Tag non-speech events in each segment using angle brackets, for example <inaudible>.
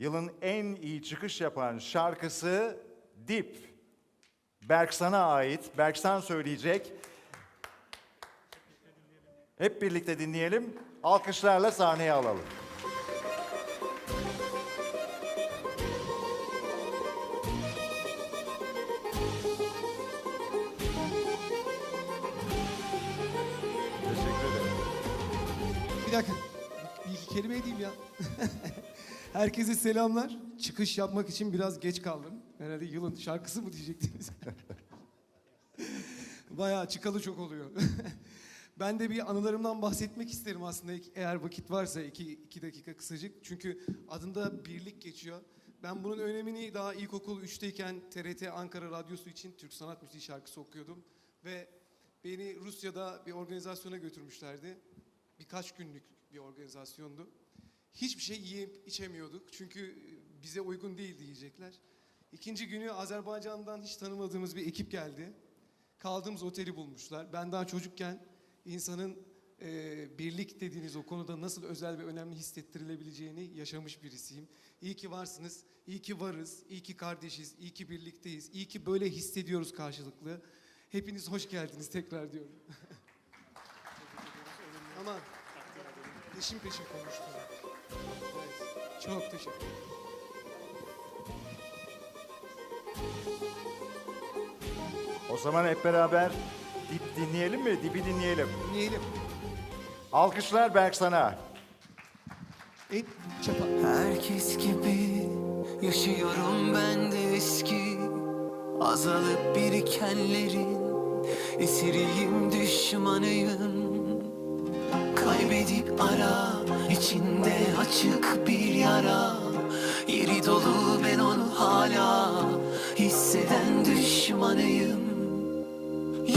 yılın en iyi çıkış yapan şarkısı Dip. Berksan'a ait. Berksan söyleyecek. Hep birlikte dinleyelim. Alkışlarla sahneye alalım. Teşekkür ederim. Bir dakika. Bir iki kelime edeyim ya. <laughs> Herkese selamlar. Çıkış yapmak için biraz geç kaldım. Herhalde yılın şarkısı mı diyecektiniz? <laughs> Bayağı çıkalı çok oluyor. <laughs> ben de bir anılarımdan bahsetmek isterim aslında eğer vakit varsa iki, iki dakika kısacık. Çünkü adında birlik geçiyor. Ben bunun önemini daha ilkokul 3'teyken TRT Ankara Radyosu için Türk Sanat Müziği şarkısı okuyordum. Ve beni Rusya'da bir organizasyona götürmüşlerdi. Birkaç günlük bir organizasyondu. Hiçbir şey yiyip içemiyorduk çünkü bize uygun değildi yiyecekler. İkinci günü Azerbaycan'dan hiç tanımadığımız bir ekip geldi. Kaldığımız oteli bulmuşlar. Ben daha çocukken insanın eee, birlik dediğiniz o konuda nasıl özel ve önemli hissettirilebileceğini yaşamış birisiyim. İyi ki varsınız, iyi ki varız, iyi ki kardeşiz, iyi ki birlikteyiz, iyi ki böyle hissediyoruz karşılıklı. Hepiniz hoş geldiniz tekrar diyorum. <laughs> Ama peşin peşin konuştum. Evet, çok teşekkür ederim. O zaman hep beraber Dip dinleyelim mi? Dip'i dinleyelim. Dinleyelim. Alkışlar Berksan'a. En çapa. Herkes gibi yaşıyorum ben de eski Azalıp birikenlerin esiriyim düşmanıyım ara içinde açık bir yara. Yeri dolu ben onu hala hisseden düşmanıyım.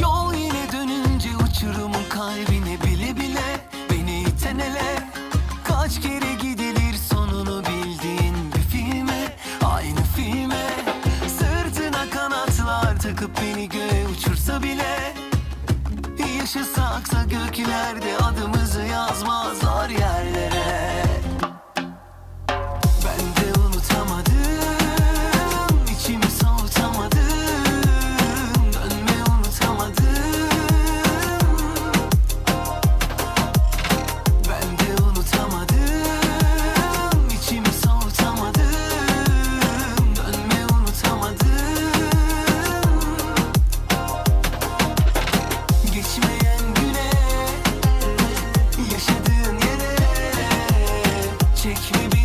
Yol yine dönünce uçurumun kalbine bile bile. Beni iten ele Kaç kere gidilir sonunu bildiğin bir filme. Aynı filme Sırtına kanatlar takıp beni bile Yaşasaksa göklerde adımızı yazmazlar yerlere Çekme beni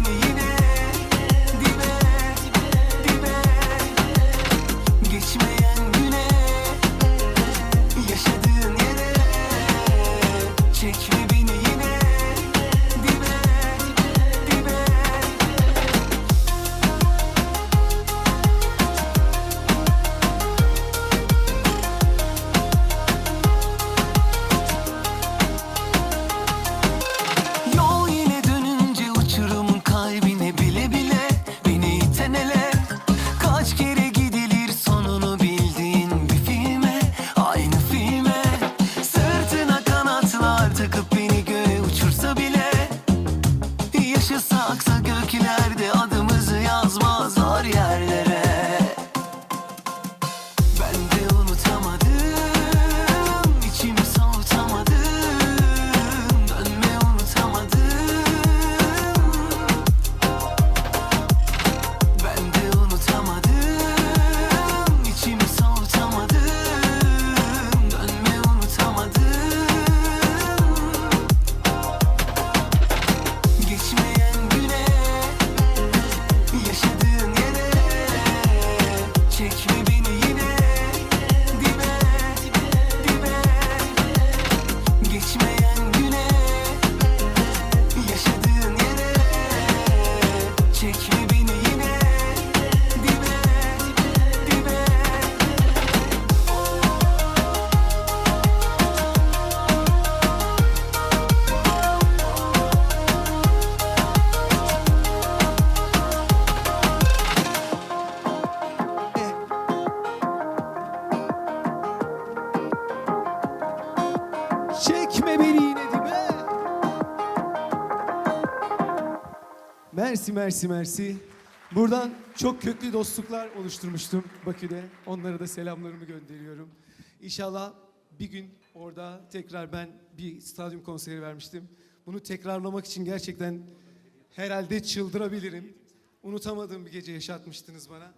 Çekme beni yine dibe. Mersi. Mersi mersi. Buradan çok köklü dostluklar oluşturmuştum Bakü'de. Onlara da selamlarımı gönderiyorum. İnşallah bir gün orada tekrar ben bir stadyum konseri vermiştim. Bunu tekrarlamak için gerçekten herhalde çıldırabilirim. Unutamadığım bir gece yaşatmıştınız bana.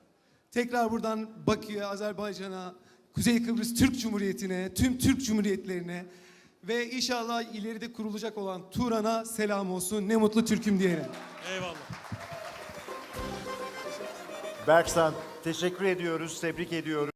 Tekrar buradan Bakü'ye, Azerbaycan'a, Kuzey Kıbrıs Türk Cumhuriyeti'ne, tüm Türk Cumhuriyetlerine ve inşallah ileride kurulacak olan Turan'a selam olsun. Ne mutlu Türk'üm diyene. Eyvallah. Berksan teşekkür ediyoruz, tebrik ediyoruz.